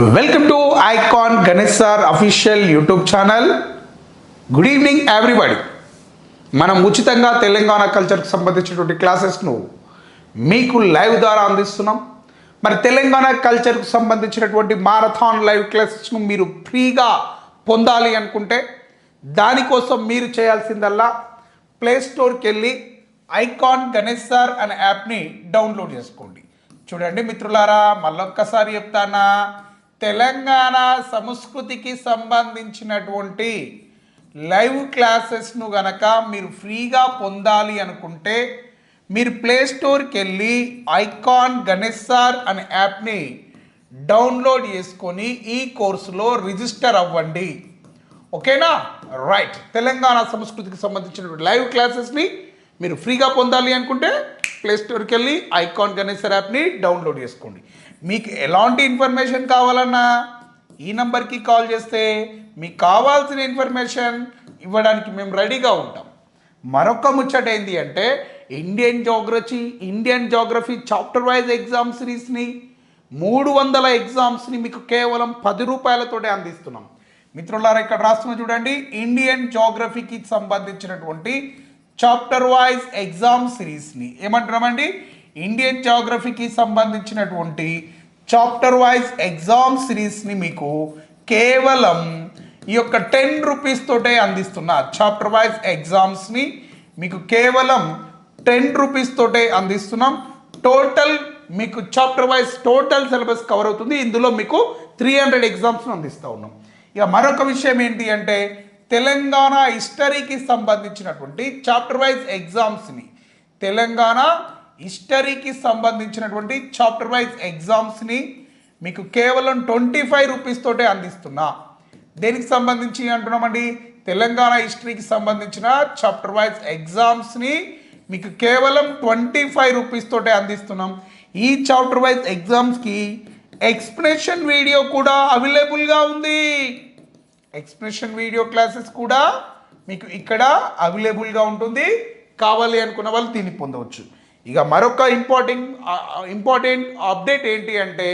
Welcome to icon Ganesh sir official YouTube channel good evening everybody మనం ఉచితంగా తెలంగాణ కల్చర్కి సంబంధించినటువంటి క్లాసెస్ను మీకు లైవ్ ద్వారా అందిస్తున్నాం. మరి తెలంగాణ కల్చర్కు సంబంధించినటువంటి మారథాన్ లైవ్ క్లాసెస్ను మీరు ఫ్రీగా పొందాలి అనుకుంటే దానికోసం మీరు చేయాల్సిందల్లా ప్లే స్టోర్కి వెళ్ళి ఐకాన్ గణేష్ సార్ అనే యాప్ని డౌన్లోడ్ చేసుకోండి. చూడండి మిత్రులారా మళ్ళొక్కసారి చెప్తానా? తెలంగాణ సంస్కృతికి సంబంధించినటువంటి లైవ్ క్లాసెస్ను గనక మీరు ఫ్రీగా పొందాలి అనుకుంటే మీరు ప్లేస్టోర్కి వెళ్ళి ఐకాన్ గణేష్ సార్ అనే యాప్ని డౌన్లోడ్ చేసుకొని ఈ కోర్సులో రిజిస్టర్ అవ్వండి. ఓకేనా? రైట్. తెలంగాణ సంస్కృతికి సంబంధించినటువంటి లైవ్ క్లాసెస్ని మీరు ఫ్రీగా పొందాలి అనుకుంటే ప్లేస్టోర్కి వెళ్ళి ఐకాన్ గణేశ్వర్ యాప్ని డౌన్లోడ్ చేసుకోండి. మీకు ఎలాంటి ఇన్ఫర్మేషన్ కావాలన్నా ఈ నంబర్కి కాల్ చేస్తే మీకు కావాల్సిన ఇన్ఫర్మేషన్ ఇవ్వడానికి మేము రెడీగా ఉంటాం. మరొక ముచ్చట ఏంటి అంటే Indian geography Indian geography chapter wise exam సిరీస్ని మూడు వందల ఎగ్జామ్స్ని మీకు కేవలం పది రూపాయలతోటే అందిస్తున్నాం. మిత్రులారా ఇక్కడ రాస్తున్న చూడండి ఇండియన్ జోగ్రఫీకి సంబంధించినటువంటి చాప్టర్ వైజ్ ఎగ్జామ్ సిరీస్ని ఏమంటున్నామండి ఇండియన్ జోగ్రఫీకి సంబంధించినటువంటి చాప్టర్ వైజ్ ఎగ్జామ్ సిరీస్ని మీకు కేవలం ఈ యొక్క టెన్ రూపీస్ తోటే అందిస్తున్నా చాప్టర్ వైజ్ ఎగ్జామ్స్ని మీకు కేవలం టెన్ రూపీస్ తోటే అందిస్తున్నాం. టోటల్ మీకు chapter wise total syllabus cover అవుతుంది. ఇందులో మీకు త్రీ హండ్రెడ్ ఎగ్జామ్స్ను అందిస్తూ ఉన్నాం. ఇక మరొక విషయం ఏంటి అంటే తెలంగాణ హిస్టరీకి సంబంధించినటువంటి చాప్టర్ వైజ్ ఎగ్జామ్స్ని తెలంగాణ హిస్టరీకి సంబంధించినటువంటి చాప్టర్ వైజ్ ఎగ్జామ్స్ని మీకు కేవలం ట్వంటీ ఫైవ్ రూపీస్ తోటే అందిస్తున్నా. దేనికి సంబంధించి అంటున్నామండి? తెలంగాణ హిస్టరీకి సంబంధించిన చాప్టర్ వైజ్ ఎగ్జామ్స్ని మీకు కేవలం ట్వంటీ ఫైవ్ రూపీస్ తోటే అందిస్తున్నాం. ఈ చాప్టర్ వైజ్ ఎగ్జామ్స్కి ఎక్స్ప్లెనేషన్ వీడియో కూడా అవైలబుల్గా ఉంది. ఎక్స్ప్రెషన్ వీడియో క్లాసెస్ కూడా మీకు ఇక్కడ అవైలబుల్గా ఉంటుంది. కావాలి అనుకున్న వాళ్ళు దీన్ని పొందవచ్చు. ఇక మరొక ఇంపార్టెంట్ ఇంపార్టెంట్ అప్డేట్ ఏంటి అంటే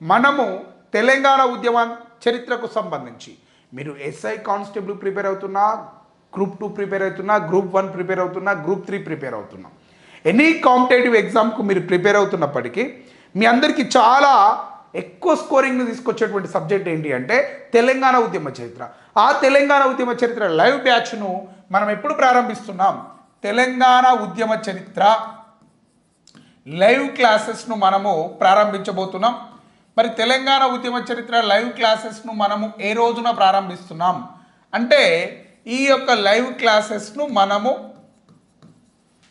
మనము తెలంగాణ ఉద్యమ చరిత్రకు సంబంధించి మీరు ఎస్ఐ కానిస్టేబుల్ ప్రిపేర్ అవుతున్నా గ్రూప్ టూ ప్రిపేర్ అవుతున్నా గ్రూప్ వన్ ప్రిపేర్ అవుతున్నా గ్రూప్ త్రీ ప్రిపేర్ అవుతున్నా. ఎనీ కాంపిటేటివ్ ఎగ్జామ్కు మీరు ప్రిపేర్ అవుతున్నప్పటికీ మీ అందరికీ చాలా ఎక్కువ స్కోరింగ్ను తీసుకొచ్చేటువంటి సబ్జెక్ట్ ఏంటి అంటే తెలంగాణ ఉద్యమ చరిత్ర. ఆ తెలంగాణ ఉద్యమ చరిత్ర లైవ్ బ్యాచ్ను మనం ఎప్పుడు ప్రారంభిస్తున్నాం? తెలంగాణ ఉద్యమ చరిత్ర లైవ్ క్లాసెస్ను మనము ప్రారంభించబోతున్నాం. మరి తెలంగాణ ఉద్యమ చరిత్ర లైవ్ క్లాసెస్ను మనము ఏ రోజున ప్రారంభిస్తున్నాం? అంటే ఈ యొక్క లైవ్ క్లాసెస్ను మనము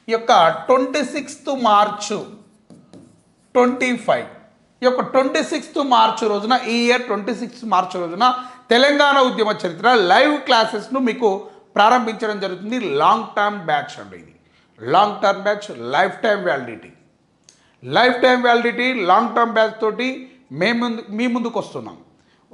ఈ యొక్క twenty sixth March twenty five ఈ యొక్క ట్వంటీ సిక్స్త్ మార్చ్ రోజున ఈ ఇయర్ ట్వంటీ సిక్స్త్ మార్చ్ రోజున తెలంగాణ ఉద్యమ చరిత్ర లైవ్ క్లాసెస్ను మీకు ప్రారంభించడం జరుగుతుంది. లాంగ్ టర్మ్ బ్యాచ్ అండి ఇది. Long term batch life time validity life time validity long term batch తోటి మేము మీ ముందుకు వస్తున్నాం.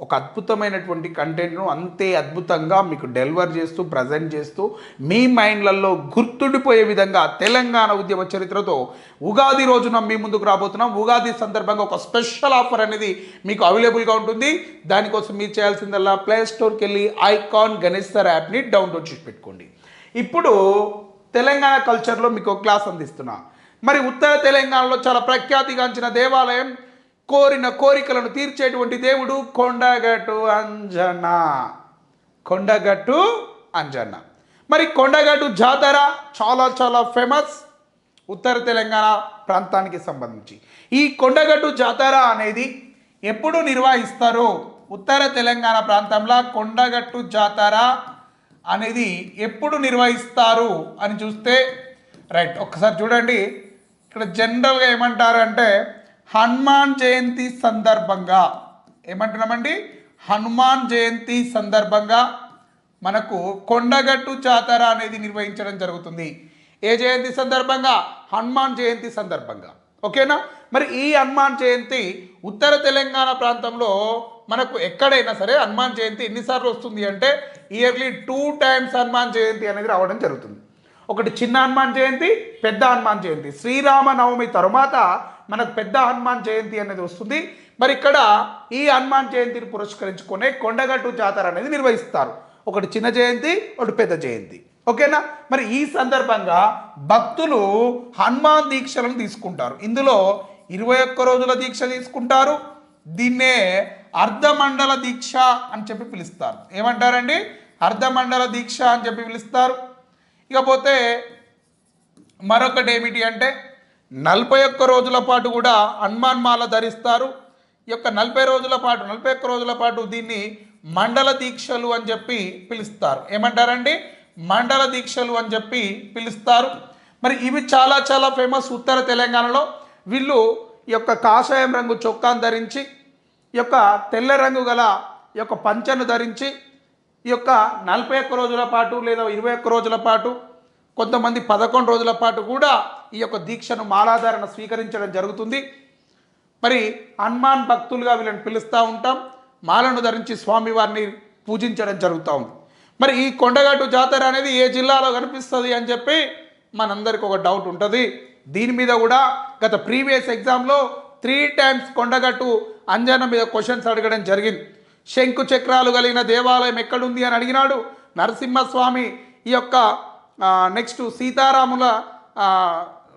ఒక అద్భుతమైనటువంటి కంటెంట్ను అంతే అద్భుతంగా మీకు డెలివర్ చేస్తూ ప్రజెంట్ చేస్తూ మీ మైండ్లలో గుర్తుండిపోయే విధంగా తెలంగాణ ఉద్యమ చరిత్రతో ఉగాది రోజున మీ ముందుకు రాబోతున్నాం. ఉగాది సందర్భంగా ఒక స్పెషల్ ఆఫర్ అనేది మీకు అవైలబుల్గా ఉంటుంది. దానికోసం మీరు చేయాల్సిందల్లా ప్లే స్టోర్కి వెళ్ళి ఐకాన్ గణేష్ సార్ యాప్ని డౌన్లోడ్ చేసి పెట్టుకోండి. ఇప్పుడు తెలంగాణ కల్చర్లో మీకు క్లాస్ అందిస్తున్నా. మరి ఉత్తర తెలంగాణలో చాలా ప్రఖ్యాతిగాంచిన దేవాలయం కోరిన కోరికలను తీర్చేటువంటి దేవుడు కొండగట్టు అంజన కొండగట్టు అంజన్న. మరి కొండగట్టు జాతర చాలా చాలా ఫేమస్ ఉత్తర తెలంగాణ ప్రాంతానికి సంబంధించి. ఈ కొండగట్టు జాతర అనేది ఎప్పుడు నిర్వహిస్తారు ఉత్తర తెలంగాణ ప్రాంతంలో కొండగట్టు జాతర అనేది ఎప్పుడు నిర్వహిస్తారు అని చూస్తే రైట్ ఒక్కసారి చూడండి. ఇక్కడ జనరల్గా ఏమంటారంటే హనుమాన్ జయంతి సందర్భంగా. ఏమంటున్నామండి? హనుమాన్ జయంతి సందర్భంగా మనకు కొండగట్టు జాతర అనేది నిర్వహించడం జరుగుతుంది. ఏ జయంతి సందర్భంగా? హనుమాన్ జయంతి సందర్భంగా. ఓకేనా? మరి ఈ హనుమాన్ జయంతి ఉత్తర తెలంగాణ ప్రాంతంలో మనకు ఎక్కడైనా సరే హనుమాన్ జయంతి ఎన్నిసార్లు వస్తుంది అంటే yearly two times Hanuman Jayanti అనేది రావడం జరుగుతుంది. ఒకటి చిన్న హనుమాన్ జయంతి పెద్ద హనుమాన్ జయంతి. శ్రీరామనవమి తరువాత మనకు పెద్ద హనుమాన్ జయంతి అనేది వస్తుంది. మరి ఇక్కడ ఈ హనుమాన్ జయంతిని పురస్కరించుకునే కొండగట్టు జాతర అనేది నిర్వహిస్తారు. ఒకటి చిన్న జయంతి ఒకటి పెద్ద జయంతి. ఓకేనా? మరి ఈ సందర్భంగా భక్తులు హనుమాన్ దీక్షలను తీసుకుంటారు. ఇందులో ఇరవై ఒక్క రోజుల దీక్ష తీసుకుంటారు. దీన్నే అర్ధమండల దీక్ష అని చెప్పి పిలుస్తారు. ఏమంటారండి? అర్ధమండల దీక్ష అని చెప్పి పిలుస్తారు. ఇకపోతే మరొకటి ఏమిటి అంటే నలభై ఒక్క రోజుల పాటు కూడా హనుమాన్ మాల ధరిస్తారు. ఈ యొక్క నలభై రోజుల పాటు నలభై ఒక్క రోజుల పాటు దీన్ని మండల దీక్షలు అని చెప్పి పిలుస్తారు. ఏమంటారండి? మండల దీక్షలు అని చెప్పి పిలుస్తారు. మరి ఇవి చాలా చాలా ఫేమస్ ఉత్తర తెలంగాణలో. వీళ్ళు ఈ యొక్క కాషాయం రంగు చొక్కాను ధరించి ఈ యొక్క తెల్ల రంగు గల ఈ యొక్క పంచను ధరించి ఈ యొక్క నలభై ఒక్క రోజుల పాటు లేదా ఇరవై ఒక్క రోజుల పాటు కొంతమంది పదకొండు రోజుల పాటు కూడా ఈ యొక్క దీక్షను మాలాధారణ స్వీకరించడం జరుగుతుంది. మరి హనుమాన్ భక్తులుగా వీళ్ళని పిలుస్తూ ఉంటాం. మాలను ధరించి స్వామివారిని పూజించడం జరుగుతూ ఉంది. మరి ఈ కొండగట్టు జాతర అనేది ఏ జిల్లాలో కనిపిస్తుంది అని చెప్పి మనందరికి ఒక డౌట్ ఉంటుంది. దీని మీద కూడా గత ప్రీవియస్ ఎగ్జామ్లో త్రీ టైమ్స్ కొండగట్టు అంజన మీద క్వశ్చన్స్ అడగడం జరిగింది. శంకు చక్రాలు కలిగిన దేవాలయం ఎక్కడుంది అని అడిగినాడు. నరసింహస్వామి ఈ యొక్క నెక్స్ట్ సీతారాముల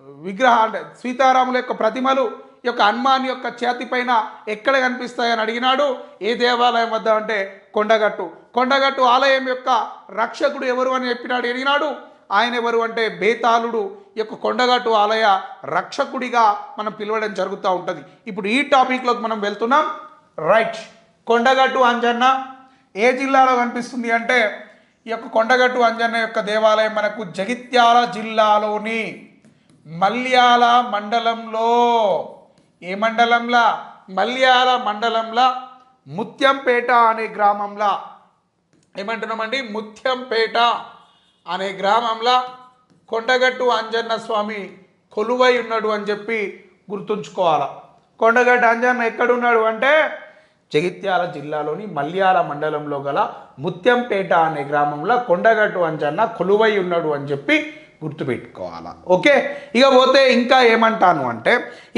విగ్రహ అంటే సీతారాముల యొక్క ప్రతిమలు యొక్క హనుమాన్ యొక్క చేతి పైన ఎక్కడ కనిపిస్తాయని అడిగినాడు. ఏ దేవాలయం వద్ద అంటే కొండగట్టు. కొండగట్టు ఆలయం యొక్క రక్షకుడు ఎవరు అని చెప్పినాడు అడిగినాడు. ఆయన ఎవరు అంటే బేతాళుడు. ఈ యొక్క కొండగట్టు ఆలయ రక్షకుడిగా మనం పిలవడం జరుగుతూ ఉంటుంది. ఇప్పుడు ఈ టాపిక్లోకి మనం వెళ్తున్నాం. రైట్. కొండగట్టు అంజన్న ఏ జిల్లాలో కనిపిస్తుంది అంటే ఈ యొక్క కొండగట్టు అంజన్న యొక్క దేవాలయం మనకు జగిత్యాల జిల్లాలోని మల్యాల మండలంలో ఏ మండలంలా? మల్యాల మండలంలో ముత్యంపేట అనే గ్రామంలో. ఏమంటున్నామండి? ముత్యంపేట అనే గ్రామంలో కొండగట్టు అంజన్న స్వామి కొలువై ఉన్నాడు అని చెప్పి గుర్తుంచుకోవాలి. కొండగట్టు అంజన్న ఎక్కడున్నాడు అంటే జగిత్యాల జిల్లాలోని మల్యాల మండలంలో గల ముత్యంపేట అనే గ్రామంలో కొండగట్టు అంజన్న కొలువై ఉన్నాడు అని చెప్పి గుర్తుపెట్టుకోవాలా? ఓకే? ఇక పోతే ఇంకా ఏమంటాను అంటే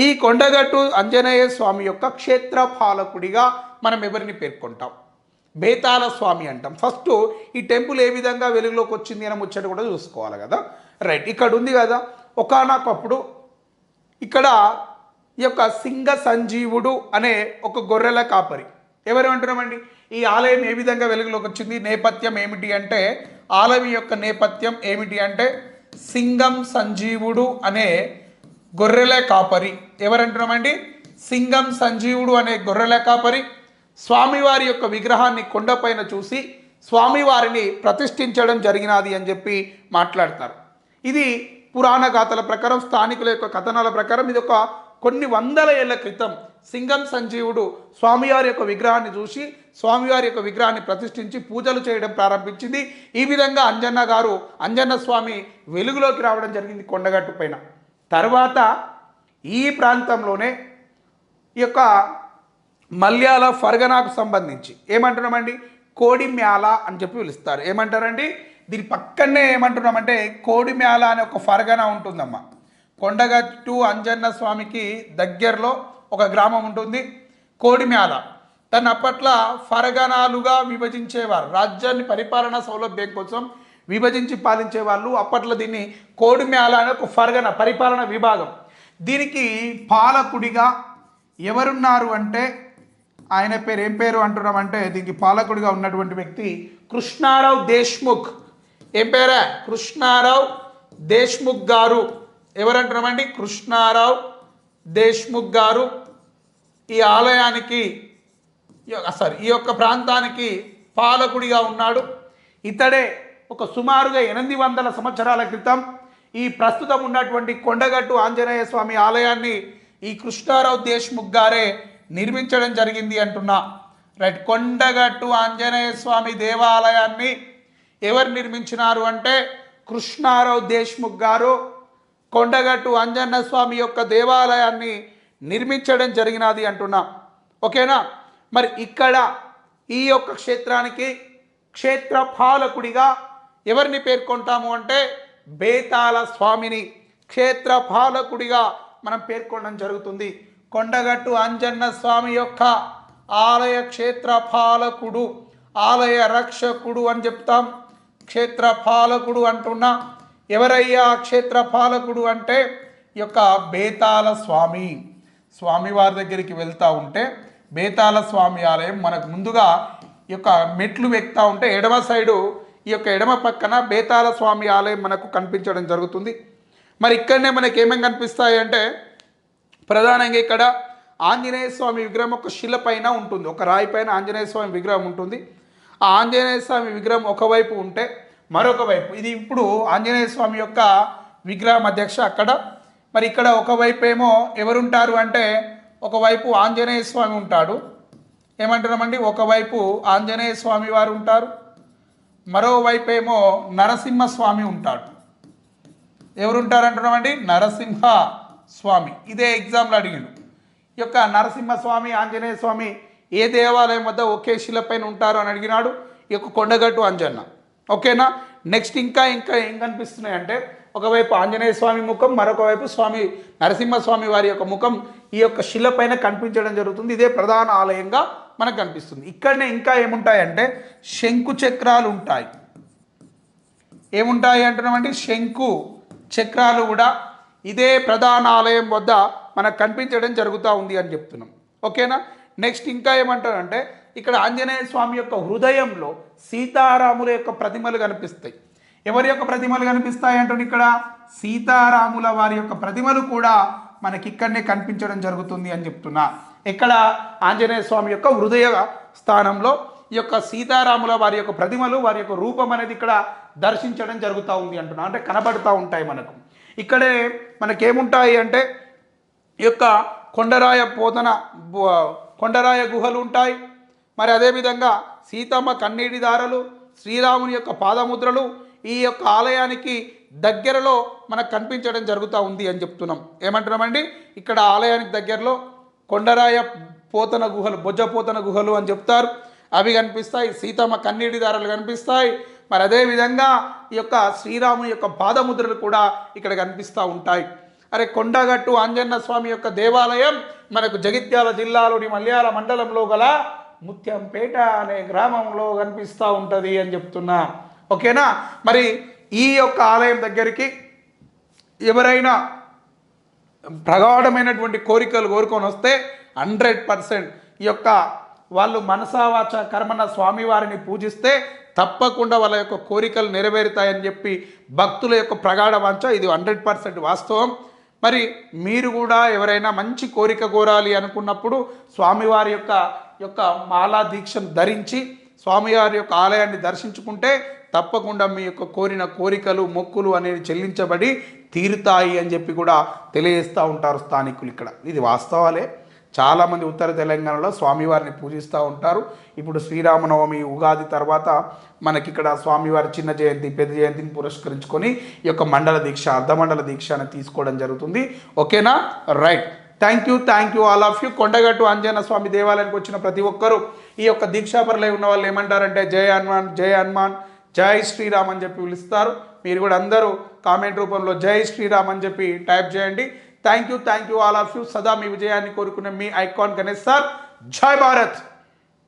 ఈ కొండగట్టు ఆంజనేయ స్వామి యొక్క క్షేత్ర పాలకుడిగా మనం ఎవరిని పేర్కొంటాం? బేతాల స్వామి అంటాం. ఫస్ట్ ఈ టెంపుల్ ఏ విధంగా వెలుగులోకి వచ్చింది అని ముచ్చట కూడా చూసుకోవాలి కదా? రైట్ ఇక్కడ ఉంది కదా? ఒకనొకప్పుడు ఇక్కడ ఈ యొక్క సింగ సంజీవుడు అనే ఒక గొర్రెల కాపరి. ఎవరు అంటున్నామండి? ఈ ఆలయం ఏ విధంగా వెలుగులోకి వచ్చింది? నేపథ్యం ఏమిటి అంటే ఆలయం యొక్క నేపథ్యం ఏమిటి అంటే సింగం సంజీవుడు అనే గొర్రెల కాపరి. ఎవరంటున్నామండి? సింగం సంజీవుడు అనే గొర్రెల కాపరి. స్వామివారి యొక్క విగ్రహాన్ని కొండపైన చూసి స్వామివారిని ప్రతిష్ఠించడం జరిగినది అని చెప్పి మాట్లాడతారు. ఇది పురాణ గాథల ప్రకారం స్థానికుల యొక్క కథనాల ప్రకారం ఇది ఒక కొన్ని వందల ఏళ్ళ క్రితం సింగం సంజీవుడు స్వామివారి యొక్క విగ్రహాన్ని చూసి స్వామివారి యొక్క విగ్రహాన్ని ప్రతిష్ఠించి పూజలు చేయడం ప్రారంభించింది. ఈ విధంగా అంజన్న గారు అంజన్న స్వామి వెలుగులోకి రావడం జరిగింది కొండగట్టు పైన. తర్వాత ఈ ప్రాంతంలోనే ఈ యొక్క మల్యాల ఫర్గనాకు సంబంధించి ఏమంటున్నామండి? కోడిమ్యాల అని చెప్పి పిలుస్తారు. ఏమంటారండి? దీని పక్కనే ఏమంటున్నామంటే కోడిమ్యాల అనే ఒక ఫర్గనా ఉంటుందమ్మా. కొండగట్టు అంజన్న స్వామికి దగ్గరలో ఒక గ్రామం ఉంటుంది కోడిమ్యాల. దాన్ని అప్పట్లో ఫరగనాలుగా విభజించేవారు. రాజ్యాన్ని పరిపాలనా సౌలభ్యం కోసం విభజించి పాలించే వాళ్ళు అప్పట్లో దీన్ని కోడిమ్యాల అనే ఒక ఫరగణ పరిపాలన విభాగం. దీనికి పాలకుడిగా ఎవరున్నారు అంటే ఆయన పేరు ఏం పేరు అంటున్నామంటే దీనికి పాలకుడిగా ఉన్నటువంటి వ్యక్తి కృష్ణారావు దేశ్ముఖ్. ఏం పేరా? కృష్ణారావు దేశ్ముఖ్ గారు. ఎవరంటున్నామండి? కృష్ణారావు దేశ్ముఖ్ గారు ఈ ఆలయానికి సారీ ఈ యొక్క ప్రాంతానికి పాలకుడిగా ఉన్నాడు. ఇతడే ఒక సుమారుగా ఎనిమిది వందల సంవత్సరాల క్రితం ఈ ప్రస్తుతం ఉన్నటువంటి కొండగట్టు ఆంజనేయ స్వామి ఆలయాన్ని ఈ కృష్ణారావు దేశ్ముఖ్ గారే నిర్మించడం జరిగింది అంటున్నా. రైట్ కొండగట్టు ఆంజనేయ స్వామి దేవాలయాన్ని ఎవరు నిర్మించినారు అంటే కృష్ణారావు దేశ్ముఖ్ గారు కొండగట్టు అంజన్న స్వామి యొక్క దేవాలయాన్ని నిర్మించడం జరిగినది అంటున్నా. ఓకేనా? మరి ఇక్కడ ఈ యొక్క క్షేత్రానికి క్షేత్ర పాలకుడిగా ఎవరిని పేర్కొంటాము అంటే బేతాళ స్వామిని. క్షేత్ర పాలకుడిగా మనం పేర్కొనడం జరుగుతుంది. కొండగట్టు అంజన్న స్వామి యొక్క ఆలయ క్షేత్ర పాలకుడు ఆలయ రక్షకుడు అని చెప్తాం. క్షేత్ర పాలకుడు అంటున్నా. ఎవరయ్యా క్షేత్ర పాలకుడు అంటే? ఈ యొక్క బేతాల స్వామి. స్వామివారి దగ్గరికి వెళ్తూ ఉంటే బేతాల స్వామి ఆలయం మనకు ముందుగా ఈ యొక్క మెట్లు ఎక్కుతూ ఉంటే ఎడమ సైడు ఈ యొక్క ఎడమ పక్కన బేతాల స్వామి ఆలయం మనకు కనిపించడం జరుగుతుంది. మరి ఇక్కడనే మనకి ఏమేమి కనిపిస్తాయి అంటే ప్రధానంగా ఇక్కడ ఆంజనేయ స్వామి విగ్రహం ఒక శిల పైన ఉంటుంది. ఒక రాయి పైన ఆంజనేయ స్వామి విగ్రహం ఉంటుంది. ఆ ఆంజనేయ స్వామి విగ్రహం ఒకవైపు ఉంటే మరొక వైపు. ఇది ఇప్పుడు ఆంజనేయ స్వామి యొక్క విగ్రహం అధ్యక్ష అక్కడ. మరి ఇక్కడ ఒకవైపు ఏమో ఎవరుంటారు అంటే ఒకవైపు ఆంజనేయ స్వామి ఉంటాడు. ఏమంటున్నామండి? ఒకవైపు ఆంజనేయ స్వామి వారు ఉంటారు. మరోవైపు ఏమో నరసింహస్వామి ఉంటాడు. ఎవరుంటారు అంటున్నామండి? నరసింహ స్వామి. ఇదే ఎగ్జామ్లో అడిగిండు. ఈ యొక్క నరసింహ స్వామి ఆంజనేయ స్వామి ఏ దేవాలయం వద్ద ఒకే శిలపైన ఉంటారు అని అడిగినాడు? ఈ యొక్క కొండగట్టు అంజన్న. ఓకేనా? నెక్స్ట్ ఇంకా ఇంకా ఏం కనిపిస్తున్నాయి అంటే ఒకవైపు ఆంజనేయ స్వామి ముఖం మరొక వైపు స్వామి నరసింహ స్వామి వారి యొక్క ముఖం ఈ యొక్క శిలపైన కనిపించడం జరుగుతుంది. ఇదే ప్రధాన ఆలయంగా మనకు కనిపిస్తుంది. ఇక్కడనే ఇంకా ఏముంటాయంటే శంకు చక్రాలు ఉంటాయి. ఏముంటాయి అంటున్నామంటే శంకు చక్రాలు కూడా ఇదే ప్రధాన ఆలయం వద్ద మనకు కనిపించడం జరుగుతూ ఉంది అని చెప్తున్నాం. ఓకేనా? నెక్స్ట్ ఇంకా ఏమంటారంటే ఇక్కడ ఆంజనేయ స్వామి యొక్క హృదయంలో సీతారాముల యొక్క ప్రతిమలు కనిపిస్తాయి. ఎవరి యొక్క ప్రతిమలు కనిపిస్తాయి అంటుంది ఇక్కడ? సీతారాముల వారి యొక్క ప్రతిమలు కూడా మనకి ఇక్కడనే కనిపించడం జరుగుతుంది అని చెప్తున్నా. ఇక్కడ ఆంజనేయ స్వామి యొక్క హృదయ స్థానంలో ఈ యొక్క సీతారాముల వారి యొక్క ప్రతిమలు వారి యొక్క రూపం అనేది ఇక్కడ దర్శించడం జరుగుతూ ఉంది అంటున్నా. అంటే కనబడుతూ ఉంటాయి మనకు. ఇక్కడే మనకేముంటాయి అంటే ఈ యొక్క కొండరాయ పోతన కొండరాయ గుహలు ఉంటాయి. మరి అదేవిధంగా సీతమ్మ కన్నీటి దారలు శ్రీరాముని యొక్క పాదముద్రలు ఈ యొక్క ఆలయానికి దగ్గరలో మనకు కనిపించడం జరుగుతూ ఉంది అని చెప్తున్నాం. ఏమంటున్నామండి? ఇక్కడ ఆలయానికి దగ్గరలో కొండరాయ పోతన గుహలు బొజ్జ పోతన గుహలు అని చెప్తారు. అవి కనిపిస్తాయి సీతమ్మ కన్నీటి దారాలు కనిపిస్తాయి. మరి అదేవిధంగా ఈ యొక్క శ్రీరాముని యొక్క పాదముద్రలు కూడా ఇక్కడ కనిపిస్తూ ఉంటాయి. అరే కొండగట్టు ఆంజన్న స్వామి యొక్క దేవాలయం మనకు జగిత్యాల జిల్లాలోని మల్యాల మండలంలో గల ముత్యంపేట అనే గ్రామంలో కనిపిస్తూ ఉంటుంది అని చెప్తున్నా. ఓకేనా? మరి ఈ యొక్క ఆలయం దగ్గరికి ఎవరైనా ప్రగాఢమైనటువంటి కోరికలు కోరుకొని వస్తే హండ్రెడ్ పర్సెంట్ ఈ యొక్క వాళ్ళు మనసావాచ కర్మన స్వామివారిని పూజిస్తే తప్పకుండా వాళ్ళ యొక్క కోరికలు నెరవేరుతాయని చెప్పి భక్తుల యొక్క ప్రగాఢ వాంఛ. ఇది హండ్రెడ్ పర్సెంట్ వాస్తవం. మరి మీరు కూడా ఎవరైనా మంచి కోరిక కోరాలి అనుకున్నప్పుడు స్వామివారి యొక్క యొక్క మాలా దీక్షను ధరించి స్వామివారి యొక్క ఆలయాన్ని దర్శించుకుంటే తప్పకుండా మీ యొక్క కోరిన కోరికలు మొక్కులు అనేవి చెల్లించబడి తీరుతాయి అని చెప్పి కూడా తెలియజేస్తూ ఉంటారు స్థానికులు ఇక్కడ. ఇది వాస్తవాలే. చాలామంది ఉత్తర తెలంగాణలో స్వామివారిని పూజిస్తూ ఉంటారు. ఇప్పుడు శ్రీరామనవమి ఉగాది తర్వాత మనకి ఇక్కడ స్వామివారి చిన్న జయంతి పెద్ద జయంతిని పురస్కరించుకొని ఈ యొక్క మండల దీక్ష అర్ధమండల దీక్ష అని తీసుకోవడం జరుగుతుంది. ఓకేనా? Right. Thank you thank you all of you Kondagattu Anjaneya Swamy దేవాలయానికి వచ్చిన ప్రతి ఒక్కరూ ఈ యొక్క దీక్షాపరులై ఉన్న వాళ్ళు ఏమంటారంటే జయ హనుమాన్ జయ హనుమాన్ జై శ్రీరామ్ అని చెప్పి పిలుస్తారు. మీరు కూడా అందరూ కామెంట్ రూపంలో జై శ్రీరామ్ అని చెప్పి టైప్ చేయండి. Thank you thank you all of you సదా మీ విజయాన్ని కోరుకునే మీ ఐకాన్ గణేష్ సార్. జై భారత్!